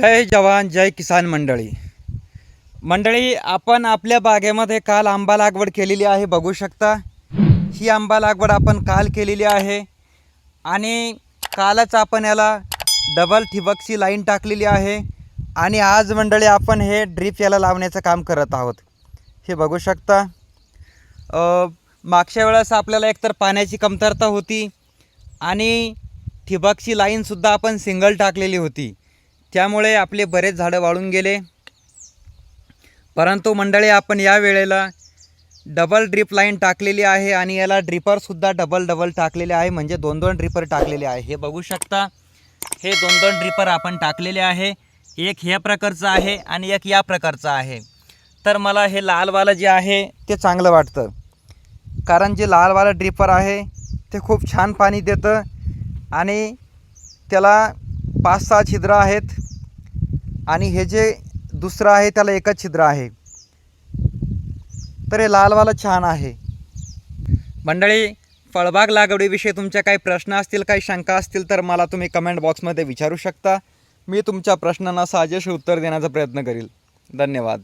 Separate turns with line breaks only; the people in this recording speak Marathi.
जय जवान जय किसान मंडळी. मंडळी आपण आपल्या बागेमध्ये काल आंबा लागवड केलेली आहे बघू शकता. ही आंबा लागवड आपण काल केलेली आहे. आणि कालच आपण याला डबल ठिबकची लाईन टाकलेली आहे. आणि आज मंडळी आपण हे ड्रीप याला लावण्याचं काम करत आहोत. हे बघू शकता. मागच्या वेळेस आपल्याला एकतर पाण्याची कमतरता होती आणि ठिबकची लाईनसुद्धा आपण सिंगल टाकलेली होती. त्यामुळे आपले बरेच झाडं वाळून गेले. परंतु मंडळी आपण या वेळेला डबल ड्रिप लाईन टाकलेली आहे आणि याला ड्रिपरसुद्धा डबल डबल टाकलेले आहे. म्हणजे दोन दोन ड्रिपर टाकलेले आहे. हे बघू शकता. हे दोन दोन ड्रिपर आपण टाकलेले आहे. एक ह्या प्रकारचं आहे आणि एक या प्रकारचं आहे. तर मला हे लालवालं जे आहे ते चांगलं वाटतं. कारण जे लालवालं ड्रिपर आहे ते खूप छान पाणी देतं आणि त्याला पाच सहा छिद्र आहेत आणि हे जे दुसरं आहे त्याला एकच छिद्र आहे. तर हे लालवाला छान आहे. मंडळी फळबाग लागवडीविषयी तुमच्या काही प्रश्न असतील काही शंका असतील तर मला तुम्ही कमेंट बॉक्समध्ये विचारू शकता. मी तुमच्या प्रश्नांना साजेश उत्तर देण्याचा प्रयत्न करील. धन्यवाद.